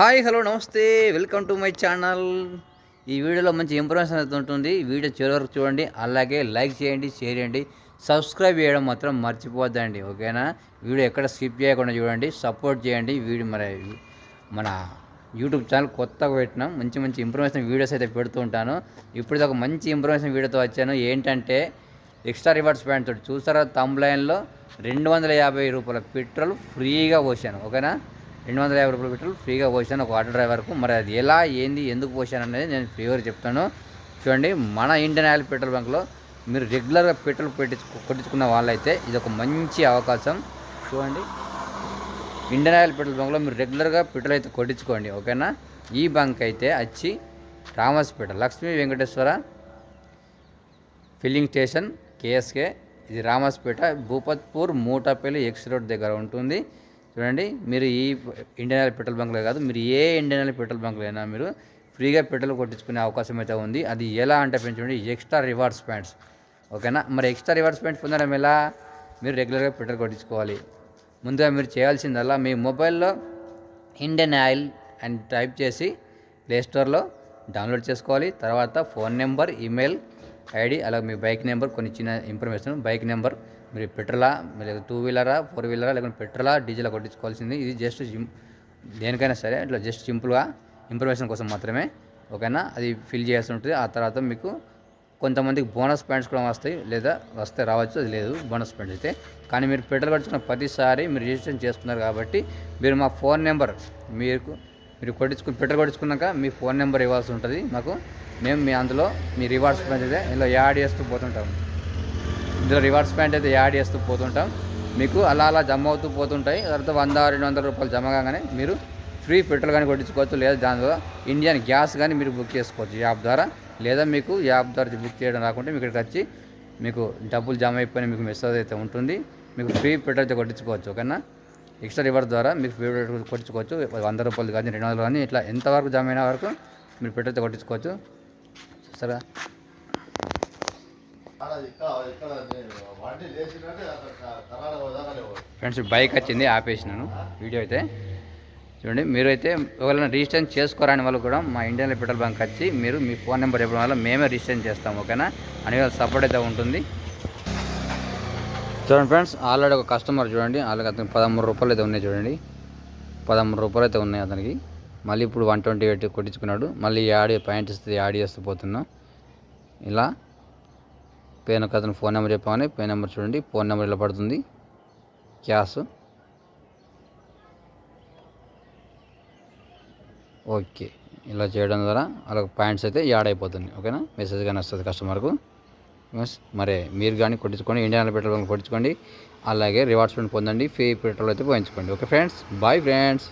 Hi hello నమస్తే welcome to my channel. ఈ వీడియోలో మంచి ఇన్ఫర్మేషన్ అయితే ఉంటుంది. ఈ వీడియో చివరి వరకు చూడండి. అలాగే లైక్ చేయండి షేర్ చేయండి. సబ్స్క్రైబ్ చేయడం మాత్రం మర్చిపోద్దండి ఓకేనా? వీడియో ఎక్కడ స్కిప్ చేయకుండా చూడండి. సపోర్ట్ చేయండి. వీడియో మరి మన యూట్యూబ్ ఛానల్ కొత్తగా పెట్టినాం. మంచి మంచి ఇన్ఫర్మేషన్ వీడియోస్ అయితే పెడుతూ ఉంటాను. ఇప్పుడు ఒక మంచి ఇన్ఫర్మేషన్ వీడియోతో వచ్చాను. ఏంటంటే ఎక్స్ట్రా రివార్డ్స్ ప్యాంట్ తోటి చూసారా? లైన్లో రెండు వందల యాభై రూపాయల పెట్రోల్ ఫ్రీగా పోసాను ఓకేనా? రెండు వందల యాభై రూపాయలు పెట్రోల్ ఫ్రీగా పోసాను ఒక ఆటో డ్రైవర్కు. మరి అది ఎలా ఏంది ఎందుకు పోసాను అనేది నేను ఫ్రీగా చెప్తాను. చూడండి మన ఇండియన్ ఆయిల్ పెట్రోల్ బంక్లో మీరు రెగ్యులర్గా పెట్రోల్ పెట్టించు కొట్టించుకున్న వాళ్ళైతే ఇది ఒక మంచి అవకాశం. చూడండి ఇండియన్ ఆయిల్ పెట్రోల్ బంక్లో మీరు రెగ్యులర్గా పెట్రోల్ అయితే కొట్టించుకోండి ఓకేనా? ఈ బంక్ అయితే వచ్చి Ramaspet Lakshmi Venkateswara filling station KSK. ఇది రామస్పేట భూపత్పూర్ మూటాపల్లి ఎక్స్ రోడ్ దగ్గర ఉంటుంది. చూడండి మీరు ఈ ఇండియన్ ఆయిల్ పెట్రోల్ బంక్లో కాదు మీరు ఏ ఇండియన్ ఆయిల్ పెట్రోల్ బంక్లో అయినా మీరు ఫ్రీగా పెట్రోల్ కొట్టించుకునే అవకాశం అయితే ఉంది. అది ఎలా అంటే పెంచండి ఎక్స్ట్రా రివార్డ్స్ పాయింట్స్. ఓకేనా? మరి ఎక్స్ట్రా రివార్డ్స్ పాయింట్స్ పొందడం ఎలా? మీరు రెగ్యులర్గా పెట్రోల్ కొట్టించుకోవాలి. ముందుగా మీరు చేయాల్సిందల్లా మీ మొబైల్లో ఇండియన్ ఆయిల్ అని టైప్ చేసి ప్లేస్టోర్లో డౌన్లోడ్ చేసుకోవాలి. తర్వాత ఫోన్ నెంబర్ ఈమెయిల్ ఐడి అలాగే మీ బైక్ నెంబర్ కొన్ని చిన్న ఇన్ఫర్మేషన్ బైక్ నెంబర్ మీరు పెట్రోలా లేదా టూ వీలరా ఫోర్ వీలరా లేకుంటే పెట్రోలా డీజిల్ కొట్టించుకోవాల్సింది. ఇది జస్ట్ దేనికైనా సరే ఇట్లా జస్ట్ సింపుల్గా ఇన్ఫర్మేషన్ కోసం మాత్రమే ఓకేనా? అది ఫిల్ చేయాల్సి ఉంటుంది. ఆ తర్వాత మీకు కొంతమందికి బోనస్ పాయింట్స్ కూడా వస్తాయి లేదా వస్తే రావచ్చు అది లేదు బోనస్ పాయింట్స్ అయితే. కానీ మీరు పెట్రోల్ కట్టుకున్న ప్రతిసారి మీరు రిజిస్ట్రేషన్ చేసుకున్నారు కాబట్టి మీరు మా ఫోన్ నెంబర్ మీకు మీరు కొట్టించుకుని పెట్రోల్ కొట్టించుకున్నాక మీ ఫోన్ నెంబర్ ఇవ్వాల్సి ఉంటుంది మాకు. మేము మీ అందులో మీ రివార్డ్స్ అయితే ఇందులో యాడ్ చేస్తూ పోతుంటాము. ఇందులో రివార్డ్స్ పాయింట్ అయితే యాడ్ చేస్తూ పోతుంటాం. మీకు అలా అలా జమ అవుతూ పోతుంటాయి. తర్వాత వంద రెండు వందల రూపాయలు జమ కాగానే మీరు ఫ్రీ పెట్రోల్ కానీ కొట్టించుకోవచ్చు. లేదా దాని ద్వారా ఇండియన్ గ్యాస్ కానీ మీరు బుక్ చేసుకోవచ్చు యాప్ ద్వారా. లేదా మీకు యాప్ ద్వారా బుక్ చేయడం రాకుంటే మీకు ఇక్కడికి వచ్చి మీకు డబ్బులు జమ అయిపోయిన మీకు మెసేజ్ అయితే ఉంటుంది. మీకు ఫ్రీ పెట్రోల్ అయితే కొట్టించుకోవచ్చు. ఓకేనా? ఎక్స్ట్రా రివార్డ్ ద్వారా మీకు ఫ్రీ పెట్రోల్ కొట్టించుకోవచ్చు. వంద రూపాయలు కానీ రెండు వందలు కానీ ఇట్లా ఎంతవరకు జమ అయిన వరకు మీరు పెట్రోల్ అయితే కొట్టించుకోవచ్చు. సరే ఫ్రెండ్స్ బైక్ వచ్చింది ఆపేసినాను. వీడియో అయితే చూడండి మీరు అయితే ఎవరైనా రిజిస్ట్రేషన్ చేసుకోరాని వాళ్ళు కూడా మా ఇండియన్ పెట్రోల్ బంక్ వచ్చి మీరు మీ ఫోన్ నెంబర్ ఇవ్వడం వల్ల మేమే రిజిస్ట్రేషన్ చేస్తాం ఓకేనా? అని సపోర్ట్ అయితే ఉంటుంది. చూడండి ఫ్రెండ్స్ ఆల్రెడీ ఒక కస్టమర్ చూడండి ఆల్రెడీ అతనికి పదమూడు రూపాయలు అయితే ఉన్నాయి చూడండి. పదమూడు రూపాయలు అయితే ఉన్నాయి అతనికి. మళ్ళీ ఇప్పుడు వన్ ట్వంటీ ఎయిట్ కొట్టించుకున్నాడు. మళ్ళీ యాడ్ పాయింట్ ఇస్తే యాడ్ చేస్తూ పోతున్నాం. ఇలా. పేన అతను ఫోన్ నెంబర్ చెప్పగానే పేన్ నెంబర్ చూడండి ఫోన్ నెంబర్ ఇలా పడుతుంది. క్యాష్. ఓకే ఇలా చేయడం ద్వారా అలాగే పాయింట్స్ అయితే యాడ్ అయిపోతుంది ఓకేనా? మెసేజ్ కానీ వస్తుంది కస్టమర్కు మరి మీరు కానీ కొట్టించుకోండి ఇండియన్ పెట్రోల్ కొట్టించుకోండి అలాగే రివార్డ్స్ పొందండి ఫ్రీ పెట్రోల్ అయితే పోయించుకోండి ఓకే ఫ్రెండ్స్ బాయ్ ఫ్రెండ్స్